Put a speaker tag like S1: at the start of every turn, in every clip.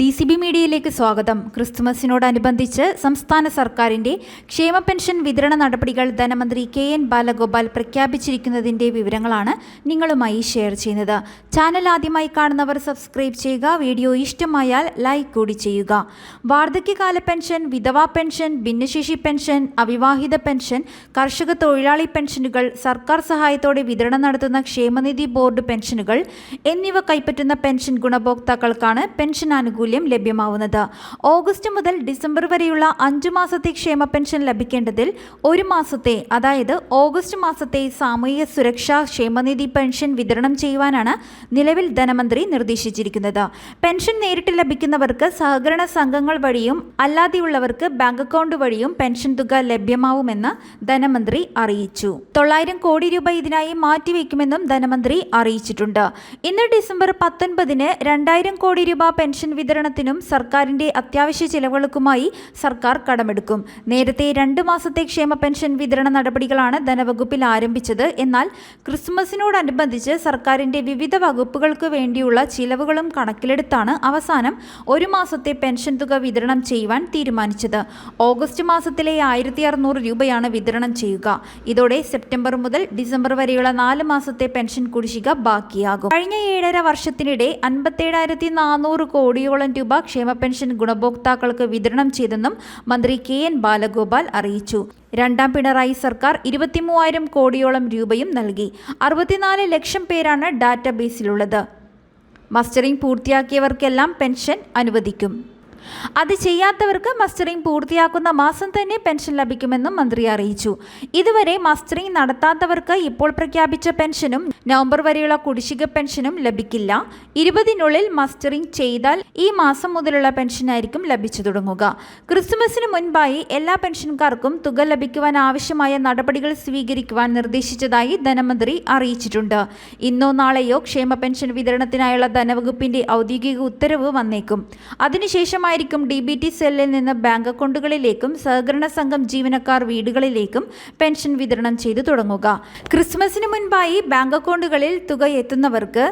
S1: D C B മീഡിയയിലേക്ക് സ്വാഗതം. ക്രിസ്തുമസിനോടനുബന്ധിച്ച് സംസ്ഥാന സർക്കാരിന്റെ ക്ഷേമ പെൻഷൻ വിതരണ നടപടികൾ ധനമന്ത്രി കെ എൻ ബാലഗോപാൽ പ്രഖ്യാപിച്ചിരിക്കുന്നതിന്റെ വിവരങ്ങളാണ് നിങ്ങളുമായി ഷെയർ ചെയ്യുന്നത്. ചാനൽ ആദ്യമായി കാണുന്നവർ സബ്സ്ക്രൈബ് ചെയ്യുക വീഡിയോ ഇഷ്ടമായാൽ ലൈക്ക് കൂടി ചെയ്യുക. വാർദ്ധക്യകാല പെൻഷൻ വിധവാ പെൻഷൻ ഭിന്നശേഷി പെൻഷൻ അവിവാഹിത പെൻഷൻ കർഷക തൊഴിലാളി പെൻഷനുകൾ സർക്കാർ സഹായത്തോടെ വിതരണം നടത്തുന്ന ക്ഷേമനിധി ബോർഡ് പെൻഷനുകൾ എന്നിവ കൈപ്പറ്റുന്ന പെൻഷൻ ഗുണഭോക്താക്കൾക്കാണ് പെൻഷൻ ആനുകൂല്യം ലഭ്യമാവുന്നത്. ഓഗസ്റ്റ് മുതൽ ഡിസംബർ വരെയുള്ള അഞ്ചു മാസത്തെ ക്ഷേമ പെൻഷൻ ലഭിക്കേണ്ടതിൽ ഒരു മാസത്തെ അതായത് ഓഗസ്റ്റ് മാസത്തെ സാമൂഹിക സുരക്ഷാ ക്ഷേമനിധി പെൻഷൻ വിതരണം ചെയ്യുവാനാണ് നിലവിൽ ധനമന്ത്രി നിർദ്ദേശിച്ചിരിക്കുന്നത്. പെൻഷൻ നേരിട്ട് ലഭിക്കുന്നവർക്ക് സഹകരണ സംഘങ്ങൾ വഴിയും അല്ലാതെയുള്ളവർക്ക് ബാങ്ക് അക്കൗണ്ട് വഴിയും പെൻഷൻ തുക ലഭ്യമാവുമെന്ന് ധനമന്ത്രി അറിയിച്ചു. തൊള്ളായിരം കോടി രൂപ ഇതിനായി മാറ്റിവെക്കുമെന്നും ധനമന്ത്രി അറിയിച്ചിട്ടുണ്ട്. ഇന്ന് ഡിസംബർ പത്തൊൻപതിന് രണ്ടായിരം കോടി രൂപ പെൻഷൻ വിതരണത്തിനും സർക്കാരിന്റെ അത്യാവശ്യ ചെലവുകൾക്കുമായി സർക്കാർ കടമെടുക്കും. നേരത്തെ രണ്ട് മാസത്തെ ക്ഷേമ പെൻഷൻ വിതരണ നടപടികളാണ് ധനവകുപ്പിൽ ആരംഭിച്ചത്. എന്നാൽ ക്രിസ്മസിനോടനുബന്ധിച്ച് സർക്കാരിന്റെ വിവിധ വകുപ്പുകൾക്ക് വേണ്ടിയുള്ള ചിലവുകളും കണക്കിലെടുത്താണ് അവസാനം ഒരു മാസത്തെ പെൻഷൻ തുക വിതരണം ചെയ്യുവാൻ തീരുമാനിച്ചത്. ഓഗസ്റ്റ് മാസത്തിലെ ആയിരത്തി അറുന്നൂറ് രൂപയാണ് വിതരണം ചെയ്യുക. ഇതോടെ സെപ്റ്റംബർ മുതൽ ഡിസംബർ വരെയുള്ള നാല് മാസത്തെ പെൻഷൻ കുടിശ്ശിക ബാക്കിയാകും. കഴിഞ്ഞ ഏഴര വർഷത്തിനിടെ അൻപത്തേഴായിരത്തി നാനൂറ് കോടിയോളം രൂപ ക്ഷേമ പെൻഷൻ ഗുണഭോക്താക്കൾക്ക് വിതരണം ചെയ്തെന്നും മന്ത്രി കെ എൻ ബാലഗോപാൽ അറിയിച്ചു. രണ്ടാം പിണറായി സർക്കാർ ഇരുപത്തിമൂവായിരം കോടിയോളം രൂപയും നൽകി. അറുപത്തിനാല് ലക്ഷം പേരാണ് ഡാറ്റാബേസിലുള്ളത്. മസ്റ്ററിംഗ് പൂർത്തിയാക്കിയവർക്കെല്ലാം പെൻഷൻ അനുവദിക്കും. അത് ചെയ്യാത്തവർക്ക് മസ്റ്ററിംഗ് പൂർത്തിയാക്കുന്ന മാസം തന്നെ പെൻഷൻ ലഭിക്കുമെന്നും മന്ത്രി അറിയിച്ചു. ഇതുവരെ മസ്റ്ററിംഗ് നടത്താത്തവർക്ക് ഇപ്പോൾ പ്രഖ്യാപിച്ച പെൻഷനും നവംബർ വരെയുള്ള കുടിശ്ശിക പെൻഷനും ലഭിക്കില്ല. ഇരുപതിനുള്ളിൽ മസ്റ്ററിംഗ് ചെയ്താൽ ഈ മാസം മുതലുള്ള പെൻഷനായിരിക്കും ലഭിച്ചു തുടങ്ങുക. ക്രിസ്മസിന് മുൻപായി എല്ലാ പെൻഷൻകാർക്കും തുക ലഭിക്കുവാൻ ആവശ്യമായ നടപടികൾ സ്വീകരിക്കുവാൻ നിർദ്ദേശിച്ചതായി ധനമന്ത്രി അറിയിച്ചിട്ടുണ്ട്. ഇന്നോ നാളെയോ ക്ഷേമ പെൻഷൻ വിതരണത്തിനായുള്ള ധനവകുപ്പിന്റെ ഔദ്യോഗിക ഉത്തരവ് വന്നേക്കും. അതിനുശേഷമായിരിക്കും ഡി ബി ടി സെല്ലിൽ നിന്ന് ബാങ്ക് അക്കൗണ്ടുകളിലേക്കും സഹകരണ സംഘം ജീവനക്കാർ വീടുകളിലേക്കും പെൻഷൻ വിതരണം ചെയ്തു തുടങ്ങുക. ക്രിസ്മസിന് മുൻപായി ബാങ്ക് അക്കൗണ്ടുകളിൽ തുക എത്തുന്നവർക്ക്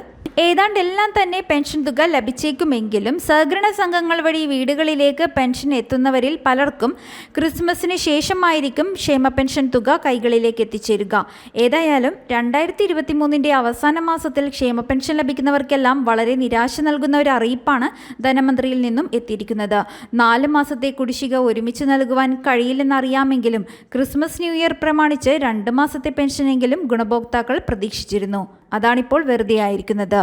S1: ഏതാണ്ട് എല്ലാം തന്നെ പെൻഷൻ തുക ലഭിച്ചേക്കുമെങ്കിലും സഹകരണ സംഘങ്ങൾ വഴി വീടുകളിലേക്ക് പെൻഷൻ എത്തുന്നവരിൽ പലർക്കും ക്രിസ്മസിന് ശേഷമായിരിക്കും ക്ഷേമ പെൻഷൻ തുക കൈകളിലേക്ക് എത്തിച്ചേരുക. ഏതായാലും രണ്ടായിരത്തി ഇരുപത്തി മൂന്നിന്റെ അവസാന മാസത്തിൽ ക്ഷേമ പെൻഷൻ ലഭിക്കുന്നവർക്കെല്ലാം വളരെ നിരാശ നൽകുന്ന ഒരു അറിയിപ്പാണ് ധനമന്ത്രിയിൽ നിന്നും എത്തിയിരിക്കുന്നത്. നാല് മാസത്തെ കുടിശ്ശിക ഒരുമിച്ച് നൽകുവാൻ കഴിയില്ലെന്നറിയാമെങ്കിലും ക്രിസ്മസ് ന്യൂ ഇയർ പ്രമാണിച്ച് രണ്ട് മാസത്തെ പെൻഷനെങ്കിലും ഗുണഭോക്താക്കൾ പ്രതീക്ഷിച്ചിരുന്നു. അതാണിപ്പോൾ വെറുതെ ആയിരിക്കുന്നത്